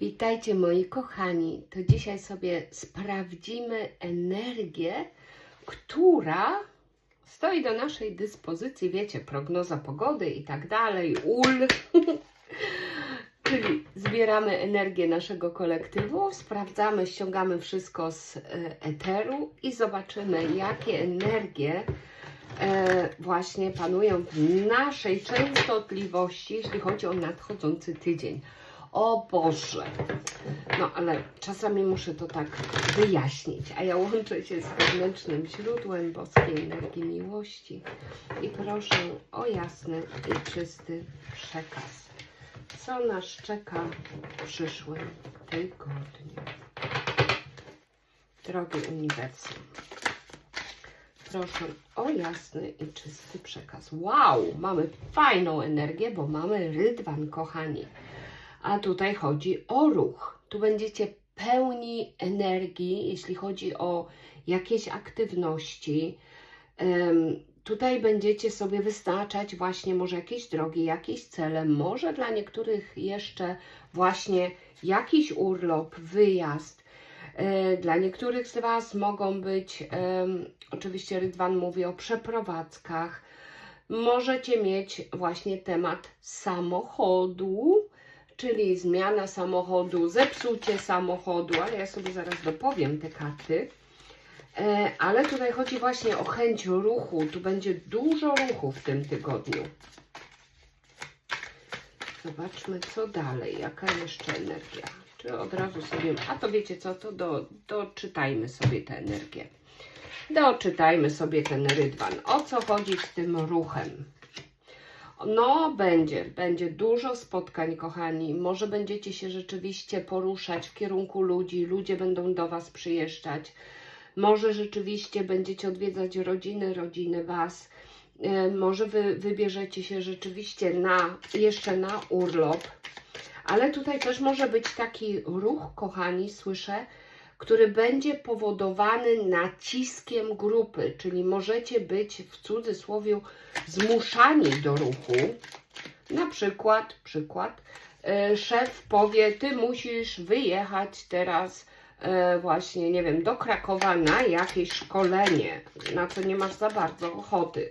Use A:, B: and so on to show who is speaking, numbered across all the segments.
A: Witajcie moi kochani. To dzisiaj sobie sprawdzimy energię, która stoi do naszej dyspozycji. Wiecie, prognoza pogody i tak dalej, ul. Czyli zbieramy energię naszego kolektywu, sprawdzamy, ściągamy wszystko z e, eteru i zobaczymy, jakie energie e, właśnie panują w naszej częstotliwości, jeśli chodzi o nadchodzący tydzień. O Boże! No ale czasami muszę to tak wyjaśnić, a ja łączę się z wewnętrznym źródłem boskiej energii miłości i proszę o jasny i czysty przekaz. Co nas czeka w przyszłym tygodniu? Drogi uniwersum, proszę o jasny i czysty przekaz. Wow, mamy fajną energię, bo mamy rydwan, kochani. A tutaj chodzi o ruch. Tu będziecie pełni energii, jeśli chodzi o jakieś aktywności. Tutaj będziecie sobie wyznaczać właśnie może jakieś drogi, jakieś cele, może dla niektórych jeszcze właśnie jakiś urlop, wyjazd. E, Dla niektórych z Was mogą być, oczywiście Rydwan mówi o przeprowadzkach, możecie mieć właśnie temat samochodu, czyli zmiana samochodu, zepsucie samochodu, ale ja sobie zaraz dopowiem te karty. E, ale tutaj chodzi właśnie o chęć ruchu. Tu będzie dużo ruchu w tym tygodniu. Zobaczmy, co dalej. Jaka jeszcze energia? Czy od razu sobie. A to wiecie co? To do, doczytajmy sobie tę energię. Doczytajmy sobie ten rydwan. O co chodzi z tym ruchem? No, będzie, będzie dużo spotkań, kochani. Może będziecie się rzeczywiście poruszać w kierunku ludzi, ludzie będą do Was przyjeżdżać. Może rzeczywiście będziecie odwiedzać rodziny, rodziny Was. E, Może wy wybierzecie się rzeczywiście na, jeszcze na urlop. Ale tutaj też może być taki ruch, kochani, słyszę, który będzie powodowany naciskiem grupy, czyli możecie być w cudzysłowie zmuszani do ruchu. Na przykład, przykład, e, szef powie, ty musisz wyjechać teraz e, właśnie, nie wiem, do Krakowa na jakieś szkolenie, na co nie masz za bardzo ochoty.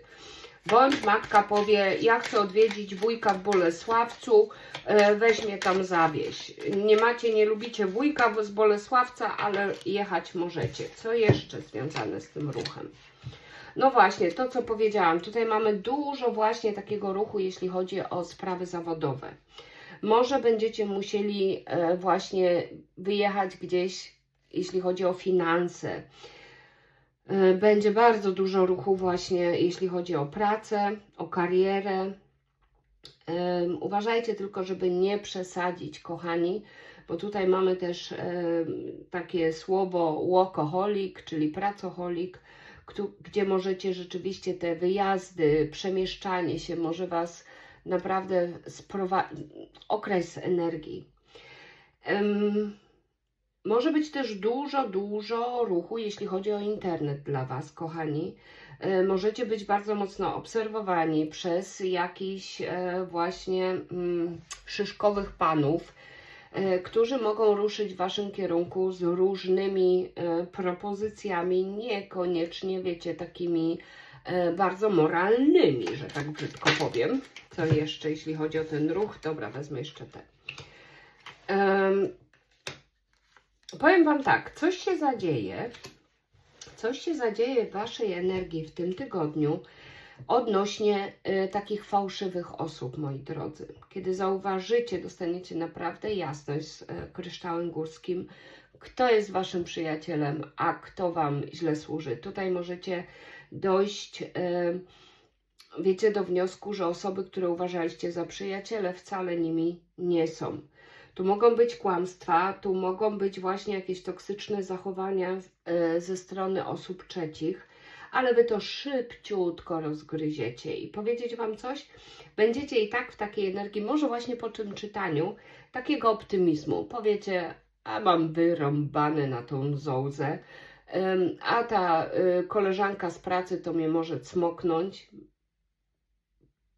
A: Bądź matka powie, ja chcę odwiedzić wujka w Bolesławcu, e, weź mnie tam zawieź. Nie macie, nie lubicie wujka z Bolesławca, ale jechać możecie. Co jeszcze związane z tym ruchem? No właśnie, to co powiedziałam, tutaj mamy dużo właśnie takiego ruchu, jeśli chodzi o sprawy zawodowe. Może będziecie musieli e, właśnie wyjechać gdzieś, jeśli chodzi o finanse. E, Będzie bardzo dużo ruchu właśnie, jeśli chodzi o pracę, o karierę. Em, Uważajcie tylko, żeby nie przesadzić, kochani, bo tutaj mamy też em, takie słowo workaholic, czyli pracoholik, gdzie możecie rzeczywiście te wyjazdy, przemieszczanie się może Was naprawdę sprowadzić, okres energii. Może być też dużo, dużo ruchu, jeśli chodzi o internet dla Was, kochani. E, Możecie być bardzo mocno obserwowani przez jakichś e, właśnie mm, szyszkowych panów, e, którzy mogą ruszyć w Waszym kierunku z różnymi propozycjami, niekoniecznie, wiecie, takimi bardzo moralnymi, że tak brzydko powiem. Co jeszcze, jeśli chodzi o ten ruch? Dobra, wezmę jeszcze te. Powiem Wam tak, coś się zadzieje, coś się zadzieje w Waszej energii w tym tygodniu odnośnie y, takich fałszywych osób, moi drodzy. Kiedy zauważycie, dostaniecie naprawdę jasność z y, kryształem górskim, kto jest Waszym przyjacielem, a kto Wam źle służy. Tutaj możecie dojść, y, wiecie, do wniosku, że osoby, które uważaliście za przyjaciele, wcale nimi nie są. Tu mogą być kłamstwa, tu mogą być właśnie jakieś toksyczne zachowania e, ze strony osób trzecich, ale wy to szybciutko rozgryziecie. I powiedzieć Wam coś, będziecie i tak w takiej energii, może właśnie po tym czytaniu, takiego optymizmu. Powiecie, a mam wyrąbane na tą zołzę, a ta y, koleżanka z pracy to mnie może cmoknąć.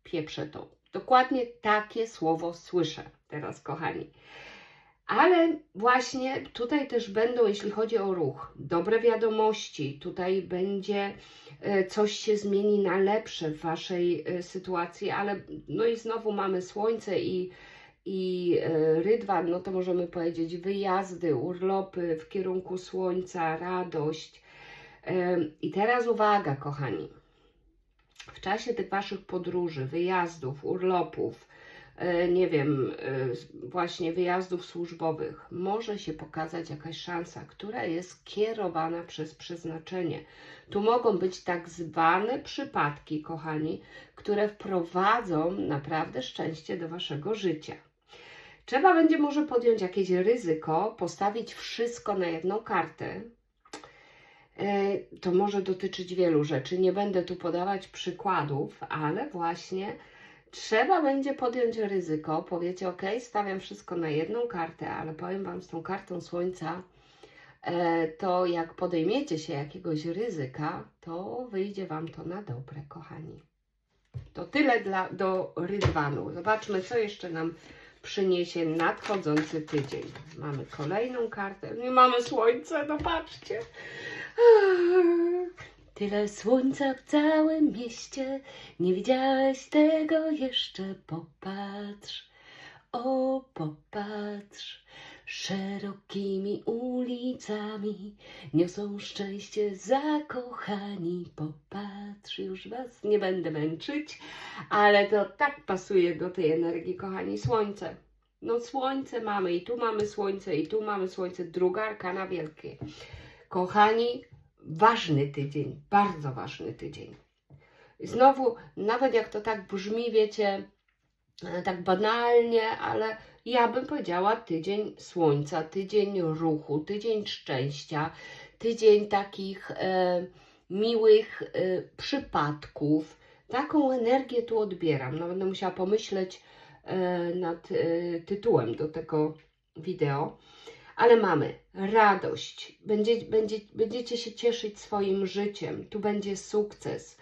A: Pieprzę to. Dokładnie takie słowo słyszę teraz, kochani. Ale właśnie tutaj też będą, jeśli chodzi o ruch, dobre wiadomości. Tutaj będzie e, coś się zmieni na lepsze w waszej e, sytuacji, ale no i znowu mamy słońce i, i e, rydwan, no to możemy powiedzieć wyjazdy, urlopy w kierunku słońca, radość. I teraz uwaga, kochani. W czasie tych waszych podróży, wyjazdów, urlopów, nie wiem, e, właśnie wyjazdów służbowych, może się pokazać jakaś szansa, która jest kierowana przez przeznaczenie. Tu mogą być tak zwane przypadki, kochani, które wprowadzą naprawdę szczęście do waszego życia. Trzeba będzie może podjąć jakieś ryzyko, postawić wszystko na jedną kartę. E, To może dotyczyć wielu rzeczy. Nie będę tu podawać przykładów, ale właśnie trzeba będzie podjąć ryzyko. Powiecie, ok, stawiam wszystko na jedną kartę, ale powiem Wam z tą kartą słońca, e, to jak podejmiecie się jakiegoś ryzyka, to wyjdzie Wam to na dobre, kochani. To tyle dla, do rydwanu. Zobaczmy, co jeszcze nam przyniesie nadchodzący tydzień. Mamy kolejną kartę. Nie mamy słońca, no patrzcie. Tyle słońca w całym mieście, nie widziałeś tego jeszcze, popatrz, o popatrz. Szerokimi ulicami niosą szczęście zakochani, popatrz, już was nie będę męczyć, ale to tak pasuje do tej energii, kochani, słońce. No słońce mamy i tu mamy słońce i tu mamy słońce, druga arkana wielkie. Kochani, ważny tydzień, bardzo ważny tydzień. Znowu, nawet jak to tak brzmi, wiecie, e, tak banalnie, ale ja bym powiedziała tydzień słońca, tydzień ruchu, tydzień szczęścia, tydzień takich e, miłych e, przypadków. Taką energię tu odbieram. No będę musiała pomyśleć e, nad e, tytułem do tego wideo. Ale mamy radość, będzie, będzie, będziecie się cieszyć swoim życiem, tu będzie sukces,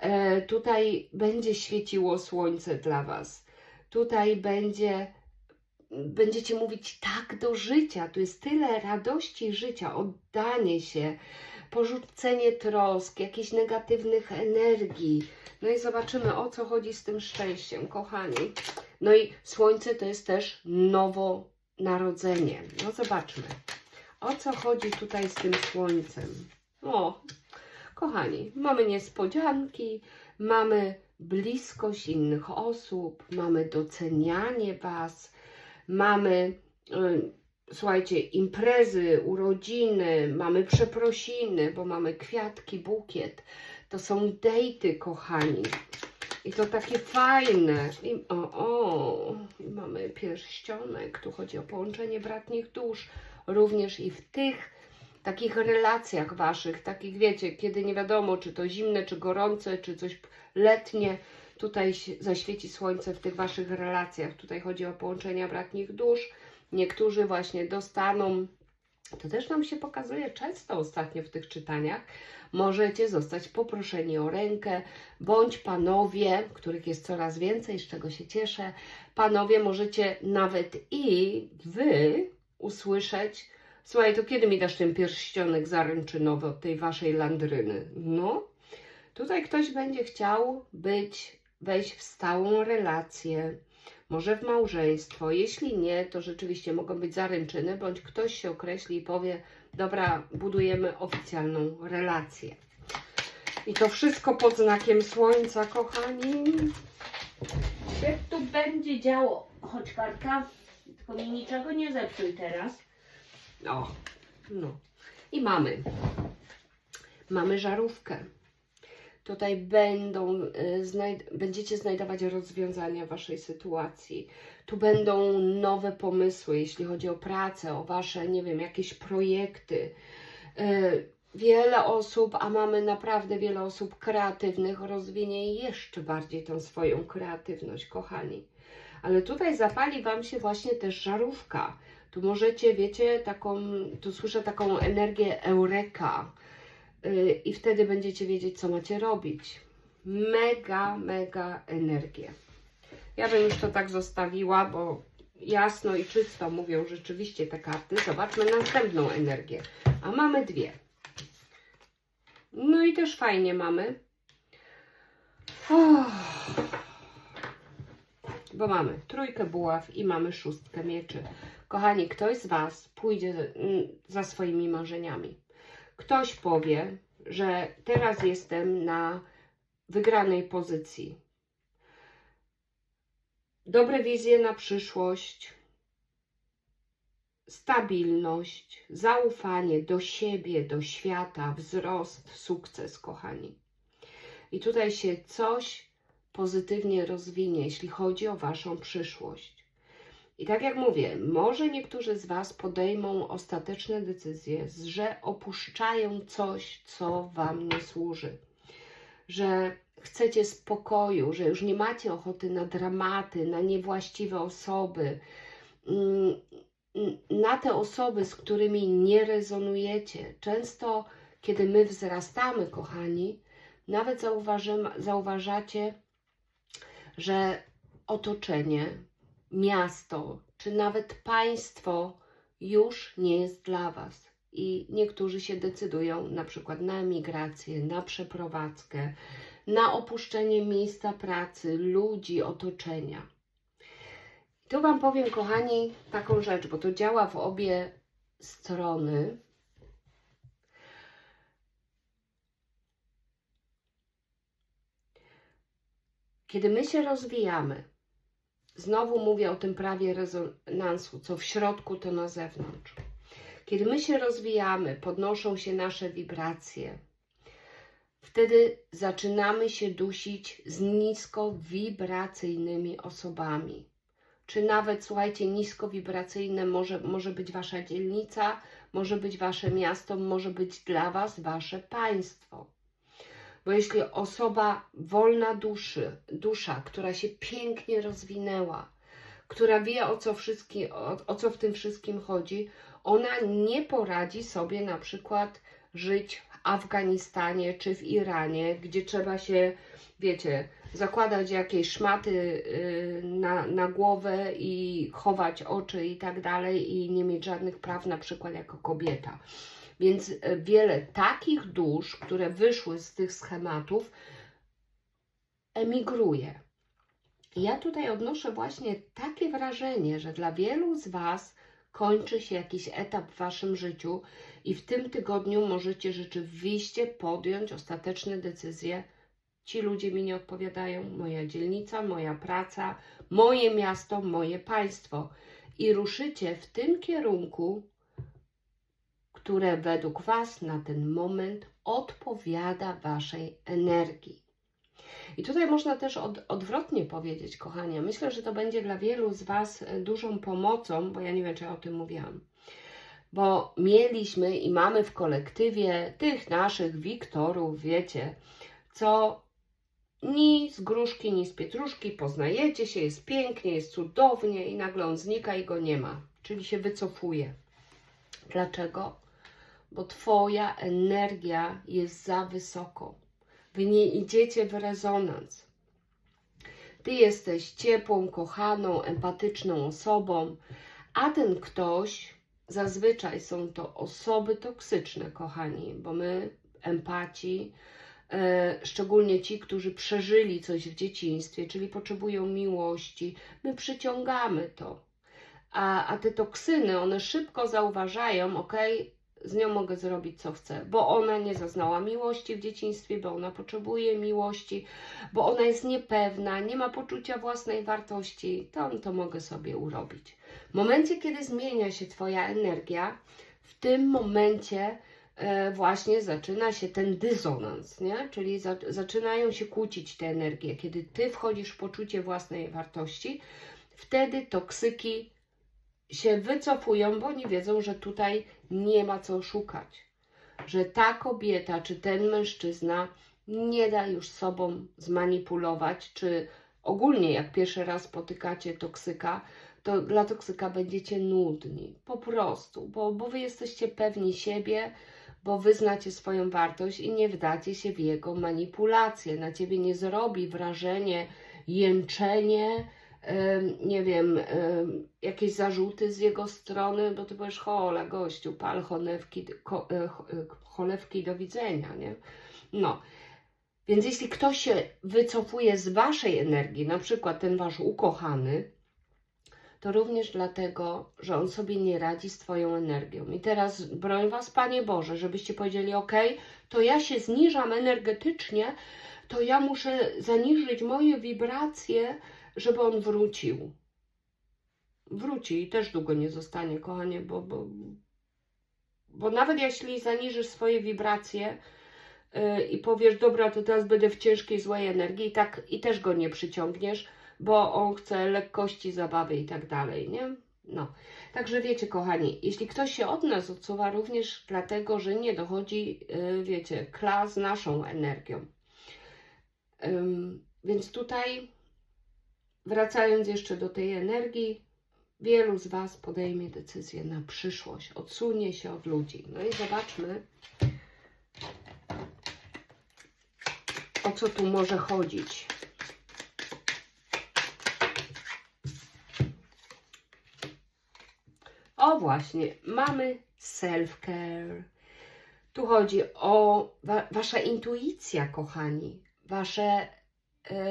A: e, tutaj będzie świeciło słońce dla Was, tutaj będzie, będziecie mówić tak do życia, tu jest tyle radości życia, oddanie się, porzucenie trosk, jakichś negatywnych energii. No i zobaczymy, o co chodzi z tym szczęściem, kochani. No i słońce to jest też nowo narodzenie. No zobaczmy, o co chodzi tutaj z tym słońcem. O, kochani, mamy niespodzianki, mamy bliskość innych osób, mamy docenianie Was, mamy, y, słuchajcie, imprezy, urodziny, mamy przeprosiny, bo mamy kwiatki, bukiet. To są dejty, kochani. I to takie fajne. I, o, o, i mamy pierścionek. Tu chodzi o połączenie bratnich dusz. Również i w tych takich relacjach waszych, takich wiecie, kiedy nie wiadomo, czy to zimne, czy gorące, czy coś letnie. Tutaj zaświeci słońce w tych waszych relacjach. Tutaj chodzi o połączenia bratnich dusz. Niektórzy właśnie dostaną to też nam się pokazuje często ostatnio w tych czytaniach. Możecie zostać poproszeni o rękę, bądź panowie, których jest coraz więcej, z czego się cieszę. Panowie, możecie nawet i wy usłyszeć. Słuchaj, to kiedy mi dasz ten pierścionek zaręczynowy od tej waszej landryny? No, tutaj ktoś będzie chciał być, wejść w stałą relację może w małżeństwo. Jeśli nie, to rzeczywiście mogą być zaręczyny, bądź ktoś się określi i powie, dobra, budujemy oficjalną relację. I to wszystko pod znakiem słońca, kochani. Się tu będzie działo. Chodź, kartka, tylko mi niczego nie zepsuj teraz. O, no. I mamy. Mamy żarówkę. Tutaj będą, y, znajd będziecie znajdować rozwiązania waszej sytuacji. Tu będą nowe pomysły, jeśli chodzi o pracę, o wasze, nie wiem, jakieś projekty. Y, Wiele osób, a mamy naprawdę wiele osób kreatywnych, rozwinie jeszcze bardziej tą swoją kreatywność, kochani. Ale tutaj zapali Wam się właśnie też żarówka. Tu możecie, wiecie, taką, tu słyszę taką energię eureka. Y, I wtedy będziecie wiedzieć, co macie robić. Mega, mega energię. Ja bym już to tak zostawiła, bo jasno i czysto mówią rzeczywiście te karty. Zobaczmy następną energię. A mamy dwie. No i też fajnie mamy. Uff. Bo mamy trójkę buław i mamy szóstkę mieczy. Kochani, ktoś z Was pójdzie mm, za swoimi marzeniami. Ktoś powie, że teraz jestem na wygranej pozycji. Dobre wizje na przyszłość, stabilność, zaufanie do siebie, do świata, wzrost, sukces, kochani. I tutaj się coś pozytywnie rozwinie, jeśli chodzi o Waszą przyszłość. I tak jak mówię, może niektórzy z Was podejmą ostateczne decyzje, że opuszczają coś, co Wam nie służy, że chcecie spokoju, że już nie macie ochoty na dramaty, na niewłaściwe osoby, mm, na te osoby, z którymi nie rezonujecie. Często, kiedy my wzrastamy, kochani, nawet zauważacie, że otoczenie, miasto, czy nawet państwo już nie jest dla Was. I niektórzy się decydują na przykład na emigrację, na przeprowadzkę, na opuszczenie miejsca pracy, ludzi, otoczenia. Tu Wam powiem, kochani, taką rzecz, bo to działa w obie strony. Kiedy my się rozwijamy, znowu mówię o tym prawie rezonansu, co w środku, to na zewnątrz. Kiedy my się rozwijamy, podnoszą się nasze wibracje, wtedy zaczynamy się dusić z niskowibracyjnymi osobami. Czy nawet, słuchajcie, niskowibracyjne może, może być Wasza dzielnica, może być Wasze miasto, może być dla Was Wasze państwo. Bo jeśli osoba wolna duszy, dusza, która się pięknie rozwinęła, która wie o co, wszystkim, o, o co w tym wszystkim chodzi, ona nie poradzi sobie na przykład żyć w Afganistanie czy w Iranie, gdzie trzeba się, wiecie, zakładać jakieś szmaty y, na, na głowę i chować oczy i tak dalej i nie mieć żadnych praw na przykład jako kobieta. Więc e, wiele takich dusz, które wyszły z tych schematów, emigruje. I ja tutaj odnoszę właśnie takie wrażenie, że dla wielu z Was kończy się jakiś etap w Waszym życiu i w tym tygodniu możecie rzeczywiście podjąć ostateczne decyzje. Ci ludzie mi nie odpowiadają, moja dzielnica, moja praca, moje miasto, moje państwo. I ruszycie w tym kierunku, które według Was na ten moment odpowiada Waszej energii. I tutaj można też od, odwrotnie powiedzieć, kochanie. Myślę, że to będzie dla wielu z Was dużą pomocą, bo ja nie wiem, czy ja o tym mówiłam. Bo mieliśmy i mamy w kolektywie tych naszych Wiktorów, wiecie, co ni z gruszki, ni z pietruszki poznajecie się, jest pięknie, jest cudownie i nagle on znika i go nie ma, czyli się wycofuje. Dlaczego? Bo Twoja energia jest za wysoko. Wy nie idziecie w rezonans. Ty jesteś ciepłą, kochaną, empatyczną osobą, a ten ktoś, zazwyczaj są to osoby toksyczne, kochani, bo my, empaci, e, szczególnie ci, którzy przeżyli coś w dzieciństwie, czyli potrzebują miłości, my przyciągamy to. A, a te toksyny, one szybko zauważają, ok, z nią mogę zrobić co chcę, bo ona nie zaznała miłości w dzieciństwie, bo ona potrzebuje miłości, bo ona jest niepewna, nie ma poczucia własnej wartości, to, to mogę sobie urobić. W momencie, kiedy zmienia się Twoja energia, w tym momencie e, właśnie zaczyna się ten dysonans, nie? czyli za, zaczynają się kłócić te energie. Kiedy Ty wchodzisz w poczucie własnej wartości, wtedy toksyki się wycofują, bo oni wiedzą, że tutaj nie ma co szukać. Że ta kobieta czy ten mężczyzna nie da już sobą zmanipulować, czy ogólnie jak pierwszy raz spotykacie toksyka, to dla toksyka będziecie nudni. Po prostu, bo, bo wy jesteście pewni siebie, bo wy znacie swoją wartość i nie wdacie się w jego manipulacje. Na ciebie nie zrobi wrażenie jęczenie, nie wiem, em, jakieś zarzuty z jego strony, bo ty powiesz, hola gościu, pal cholewki, e, e, cholewki do widzenia, nie? No, więc jeśli ktoś się wycofuje z waszej energii, na przykład ten wasz ukochany, to również dlatego, że on sobie nie radzi z Twoją energią. I teraz broń Was, Panie Boże, żebyście powiedzieli: OK, to ja się zniżam energetycznie, to ja muszę zaniżyć moje wibracje, żeby on wrócił. Wróci i też długo nie zostanie, kochanie, bo, bo, bo nawet jeśli zaniżysz swoje wibracje, yy, i powiesz, dobra, to teraz będę w ciężkiej, złej energii, i tak i też go nie przyciągniesz, bo on chce lekkości, zabawy i tak dalej, nie? No. Także wiecie, kochani, jeśli ktoś się od nas odsuwa, również dlatego, że nie dochodzi, yy, wiecie, klas z naszą energią. Więc tutaj, wracając jeszcze do tej energii, wielu z Was podejmie decyzję na przyszłość, odsunie się od ludzi. No i zobaczmy, o co tu może chodzić. O właśnie, mamy self-care. Tu chodzi o wa wasza intuicja, kochani. Wasze,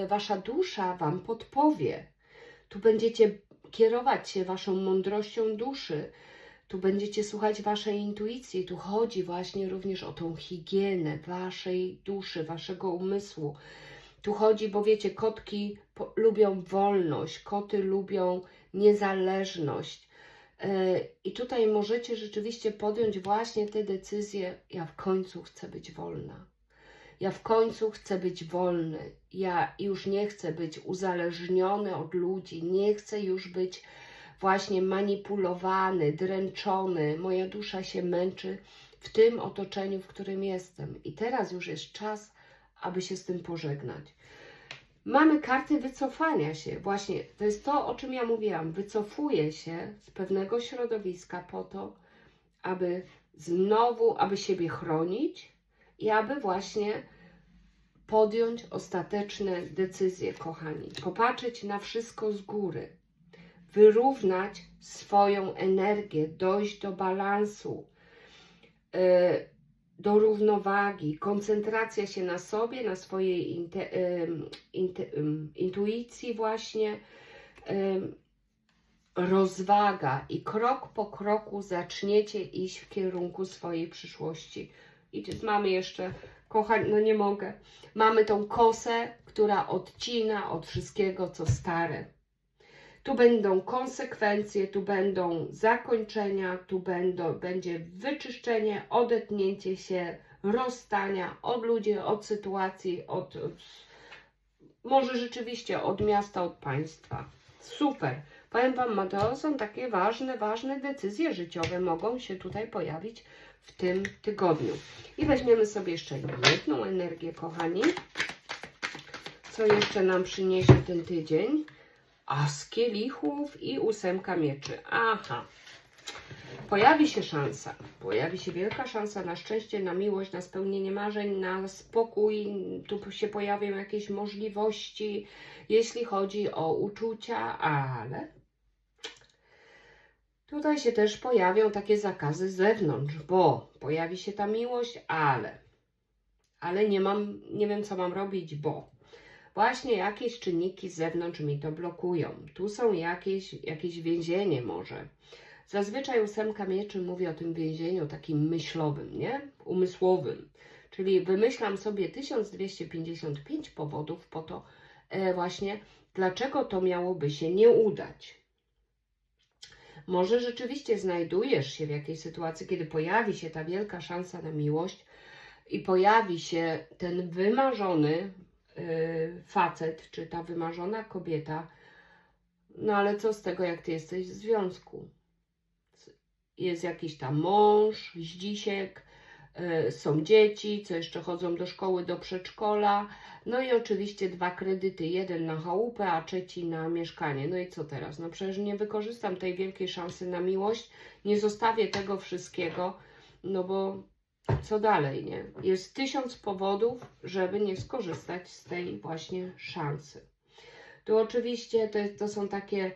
A: wasza dusza wam podpowie. Tu będziecie kierować się waszą mądrością duszy. Tu będziecie słuchać waszej intuicji. Tu chodzi właśnie również o tą higienę waszej duszy, waszego umysłu. Tu chodzi, bo wiecie, kotki lubią wolność, koty lubią niezależność. E, I tutaj możecie rzeczywiście podjąć właśnie te decyzje. Ja w końcu chcę być wolna. Ja w końcu chcę być wolny. Ja już nie chcę być uzależniony od ludzi. Nie chcę już być właśnie manipulowany, dręczony. Moja dusza się męczy w tym otoczeniu, w którym jestem. I teraz już jest czas, aby się z tym pożegnać. Mamy karty wycofania się. Właśnie to jest to, o czym ja mówiłam. Wycofuję się z pewnego środowiska po to, aby znowu, aby siebie chronić i aby właśnie podjąć ostateczne decyzje, kochani. Popatrzeć na wszystko z góry. Wyrównać swoją energię, dojść do balansu. Yy, do równowagi, koncentracja się na sobie, na swojej inte, ym, intuicji właśnie, rozwaga i krok po kroku zaczniecie iść w kierunku swojej przyszłości. I mamy jeszcze, kochani, no nie mogę, mamy tą kosę, która odcina od wszystkiego, co stare. Tu będą konsekwencje, tu będą zakończenia, tu będą, będzie wyczyszczenie, odetnięcie się, rozstania od ludzi, od sytuacji, od, od może rzeczywiście od miasta, od państwa. Super. Powiem Wam, to są takie ważne, ważne decyzje życiowe mogą się tutaj pojawić w tym tygodniu. I weźmiemy sobie jeszcze jedną energię, kochani. Co jeszcze nam przyniesie ten tydzień? As kielichów i ósemka mieczy. Aha. Pojawi się szansa. Pojawi się wielka szansa na szczęście, na miłość, na spełnienie marzeń, na spokój. Tu się pojawią jakieś możliwości, jeśli chodzi o uczucia, ale tutaj się też pojawią takie zakazy z zewnątrz, bo pojawi się ta miłość, ale ale nie mam, nie wiem co mam robić, bo właśnie jakieś czynniki z zewnątrz mi to blokują. Tu są jakieś, jakieś więzienie może. Zazwyczaj ósemka mieczy mówi o tym więzieniu takim myślowym, nie? Umysłowym. Czyli wymyślam sobie 1255 powodów po to e, właśnie, dlaczego to miałoby się nie udać. Może rzeczywiście znajdujesz się w jakiejś sytuacji, kiedy pojawi się ta wielka szansa na miłość i pojawi się ten wymarzony y, facet, czy ta wymarzona kobieta, no ale co z tego, jak ty jesteś w związku? Jest jakiś tam mąż, zdzisiek, są dzieci, co jeszcze chodzą do szkoły, do przedszkola, no i oczywiście dwa kredyty, jeden na chałupę, a trzeci na mieszkanie. No i co teraz? No przecież nie wykorzystam tej wielkiej szansy na miłość, nie zostawię tego wszystkiego, no bo co dalej, nie? Jest tysiąc powodów, żeby nie skorzystać z tej właśnie szansy. Tu oczywiście to, to są takie,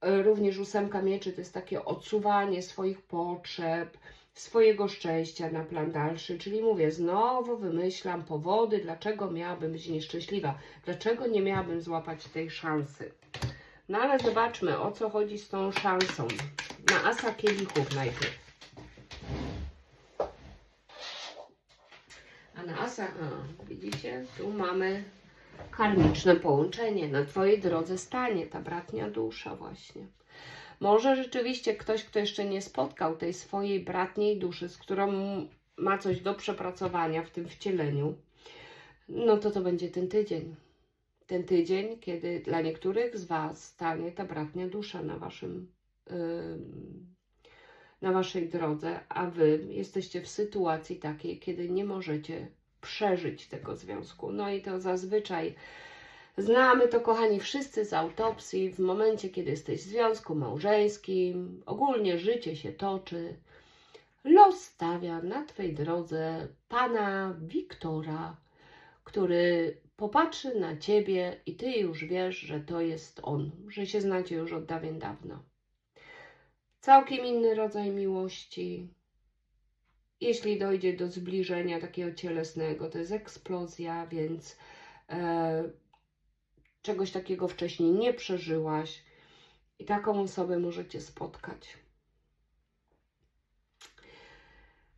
A: e, również ósemka mieczy, to jest takie odsuwanie swoich potrzeb, swojego szczęścia na plan dalszy, czyli mówię, znowu wymyślam powody, dlaczego miałabym być nieszczęśliwa, dlaczego nie miałabym złapać tej szansy. No ale zobaczmy, o co chodzi z tą szansą. Na asa kielichów najpierw. A na asa, a, widzicie, tu mamy karmiczne połączenie. Na Twojej drodze stanie ta bratnia dusza właśnie. Może rzeczywiście ktoś, kto jeszcze nie spotkał tej swojej bratniej duszy, z którą ma coś do przepracowania w tym wcieleniu, no to to będzie ten tydzień. Ten tydzień, kiedy dla niektórych z Was stanie ta bratnia dusza na Waszym ym, na Waszej drodze, a Wy jesteście w sytuacji takiej, kiedy nie możecie przeżyć tego związku. No i to zazwyczaj znamy to, kochani, wszyscy z autopsji, w momencie, kiedy jesteś w związku małżeńskim, ogólnie życie się toczy, los stawia na Twojej drodze pana Wiktora, który popatrzy na Ciebie i Ty już wiesz, że to jest on, że się znacie już od dawien dawno. Całkiem inny rodzaj miłości. Jeśli dojdzie do zbliżenia takiego cielesnego, to jest eksplozja, więc e, czegoś takiego wcześniej nie przeżyłaś i taką osobę możecie spotkać.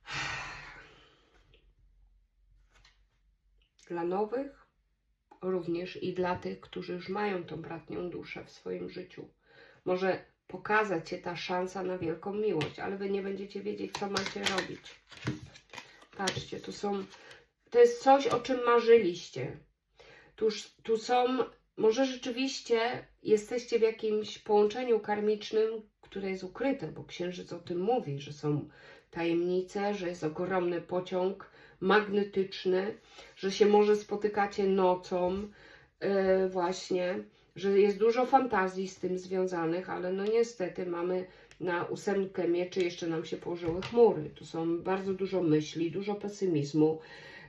A: Dla nowych, również i dla tych, którzy już mają tą bratnią duszę w swoim życiu. Może pokazać się ta szansa na wielką miłość, ale wy nie będziecie wiedzieć, co macie robić. Patrzcie, tu są, to jest coś, o czym marzyliście. Tu, tu są, może rzeczywiście jesteście w jakimś połączeniu karmicznym, które jest ukryte, bo księżyc o tym mówi, że są tajemnice, że jest ogromny pociąg magnetyczny, że się może spotykacie nocą, yy, właśnie że jest dużo fantazji z tym związanych, ale no niestety mamy na ósemkę mieczy jeszcze nam się położyły chmury. Tu są bardzo dużo myśli, dużo pesymizmu,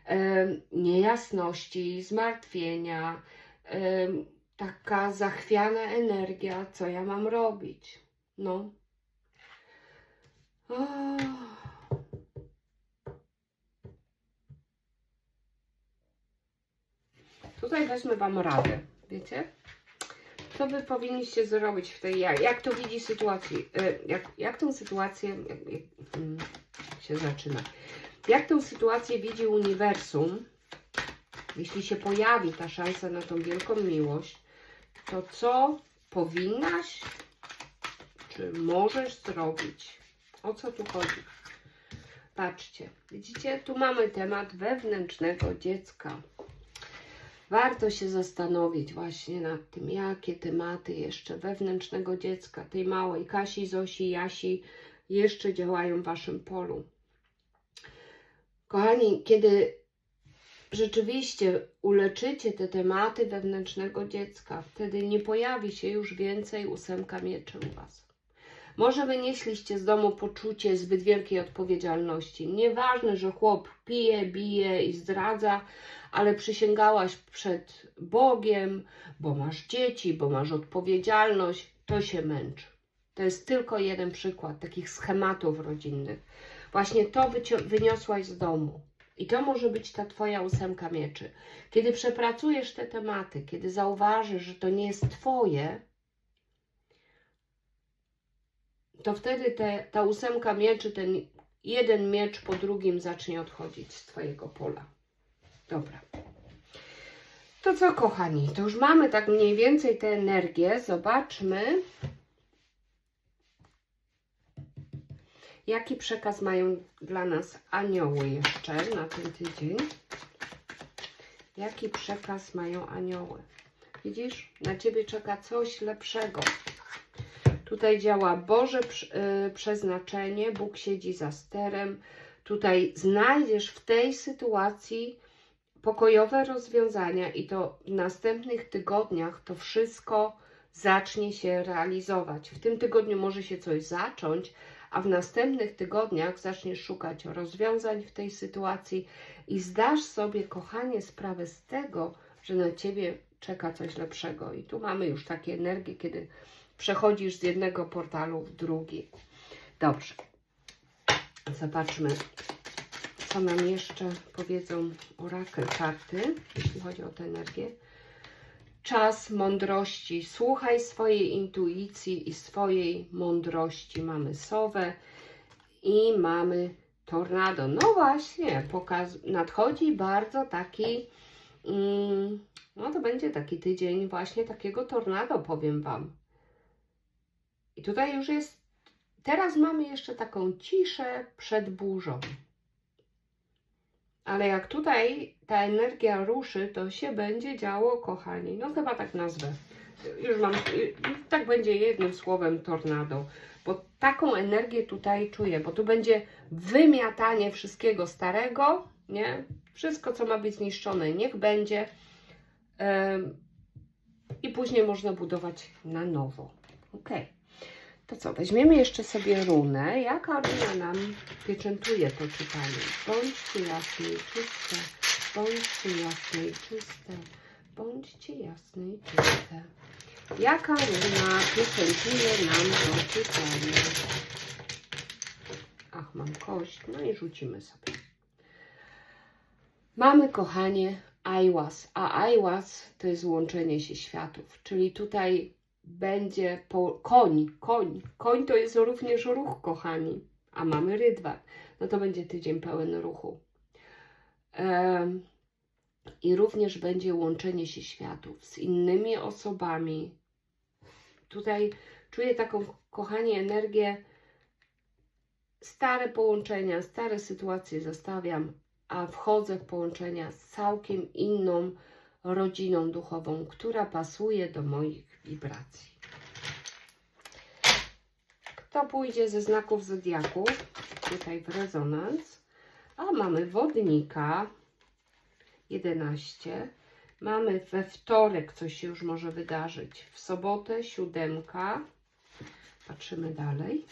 A: e, niejasności, zmartwienia, taka zachwiana energia, co ja mam robić. No. O. Tutaj wezmę Wam radę, wiecie? Co wy powinniście zrobić w tej, jak, jak to widzi sytuacji, e, jak, jak tą sytuację, jak, jak, mm, się zaczyna, jak tą sytuację widzi uniwersum, jeśli się pojawi ta szansa na tą wielką miłość, to co powinnaś, czy możesz zrobić? O co tu chodzi? Patrzcie, widzicie, tu mamy temat wewnętrznego dziecka. Warto się zastanowić właśnie nad tym, jakie tematy jeszcze wewnętrznego dziecka, tej małej Kasi, Zosi, Jasi jeszcze działają w Waszym polu. Kochani, kiedy rzeczywiście uleczycie te tematy wewnętrznego dziecka, wtedy nie pojawi się już więcej ósemka mieczy u Was. Może wynieśliście z domu poczucie zbyt wielkiej odpowiedzialności. Nieważne, że chłop pije, bije i zdradza, ale przysięgałaś przed Bogiem, bo masz dzieci, bo masz odpowiedzialność, to się męczy. To jest tylko jeden przykład takich schematów rodzinnych. Właśnie to wyniosłaś z domu. I to może być ta Twoja ósemka mieczy. Kiedy przepracujesz te tematy, kiedy zauważysz, że to nie jest Twoje, to wtedy te, ta ósemka mieczy, ten jeden miecz po drugim zacznie odchodzić z Twojego pola. Dobra. To co, kochani, to już mamy tak mniej więcej tę energię. Zobaczmy, jaki przekaz mają dla nas anioły jeszcze na ten tydzień. Jaki przekaz mają anioły? Widzisz, na Ciebie czeka coś lepszego. Tutaj działa Boże y, przeznaczenie, Bóg siedzi za sterem. Tutaj znajdziesz w tej sytuacji pokojowe rozwiązania i to w następnych tygodniach to wszystko zacznie się realizować. W tym tygodniu może się coś zacząć, a w następnych tygodniach zaczniesz szukać rozwiązań w tej sytuacji i zdasz sobie, kochanie, sprawę z tego, że na ciebie czeka coś lepszego. I tu mamy już takie energie, kiedy przechodzisz z jednego portalu w drugi. Dobrze. Zobaczmy, co nam jeszcze powiedzą orakel karty, jeśli chodzi o tę energię. Czas mądrości. Słuchaj swojej intuicji i swojej mądrości. Mamy sowę i mamy tornado. No właśnie, pokaz nadchodzi bardzo taki, mm, no to będzie taki tydzień właśnie takiego tornado, powiem Wam. I tutaj już jest, teraz mamy jeszcze taką ciszę przed burzą. Ale jak tutaj ta energia ruszy, to się będzie działo, kochani. No chyba tak nazwę. Już mam, tak będzie jednym słowem tornado. Bo taką energię tutaj czuję, bo tu będzie wymiatanie wszystkiego starego, nie? Wszystko, co ma być zniszczone, niech będzie. I później można budować na nowo. Ok. To co, weźmiemy jeszcze sobie runę. Jaka runa nam pieczętuje to czytanie? Bądźcie jasne i czyste. Bądźcie jasne i czyste. Bądźcie jasne i czyste. Jaka runa pieczętuje nam to czytanie? Ach, mam kość. No i rzucimy sobie. Mamy, kochanie, Aiwas. A Aiwas to jest łączenie się światów. Czyli tutaj będzie po, koń, koń. Koń to jest również ruch, kochani. A mamy rydwan. No to będzie tydzień pełen ruchu. Em, I również będzie łączenie się światów z innymi osobami. Tutaj czuję taką, kochanie, energię. Stare połączenia, stare sytuacje zostawiam, a wchodzę w połączenia z całkiem inną rodziną duchową, która pasuje do moich wibracji. Kto pójdzie ze znaków zodiaku? Tutaj w rezonans. A mamy wodnika 11. Mamy we wtorek coś się już może wydarzyć. W sobotę siódemka. Patrzymy dalej.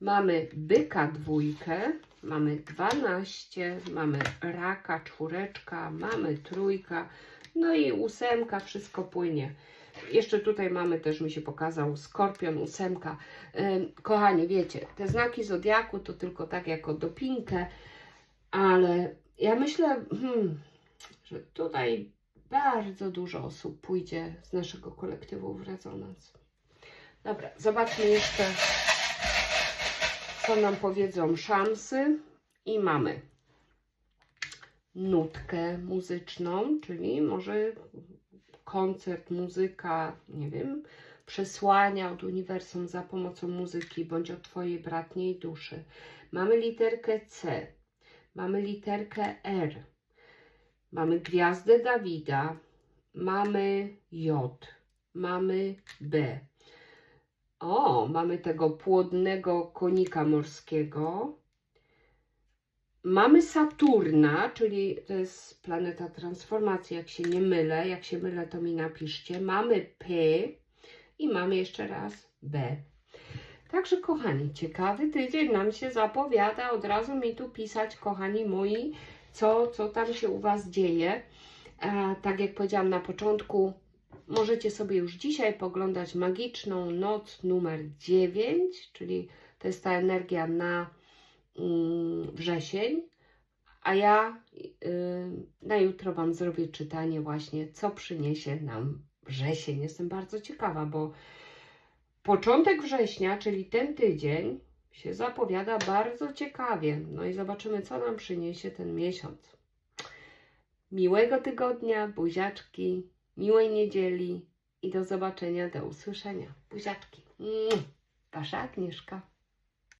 A: Mamy byka dwójkę, mamy 12, mamy raka czwóreczka, mamy trójka, no i ósemka, wszystko płynie. Jeszcze tutaj mamy też, mi się pokazał, skorpion, ósemka. Kochani, wiecie, te znaki zodiaku to tylko tak jako dopinkę, ale ja myślę, hmm, że tutaj bardzo dużo osób pójdzie z naszego kolektywu w rezonans. Dobra, zobaczmy jeszcze co nam powiedzą szamsy i mamy nutkę muzyczną, czyli może koncert, muzyka, nie wiem, przesłania od uniwersum za pomocą muzyki bądź od Twojej bratniej duszy. Mamy literkę C, mamy literkę R, mamy gwiazdę Dawida, mamy J, mamy B. O, mamy tego płodnego konika morskiego. Mamy Saturna, czyli to jest planeta transformacji, jak się nie mylę. Jak się mylę, to mi napiszcie. Mamy P i mamy jeszcze raz B. Także, kochani, ciekawy tydzień nam się zapowiada. Od razu mi tu pisać, kochani moi, co, co tam się u Was dzieje. A, tak jak powiedziałam na początku, Możecie sobie już dzisiaj poglądać magiczną noc numer 9, czyli to jest ta energia na wrzesień, a ja y, na jutro Wam zrobię czytanie właśnie, co przyniesie nam wrzesień. Jestem bardzo ciekawa, bo początek września, czyli ten tydzień, się zapowiada bardzo ciekawie. No i zobaczymy, co nam przyniesie ten miesiąc. Miłego tygodnia, buziaczki, miłej niedzieli i do zobaczenia, do usłyszenia. Buziaczki. Wasza Agnieszka.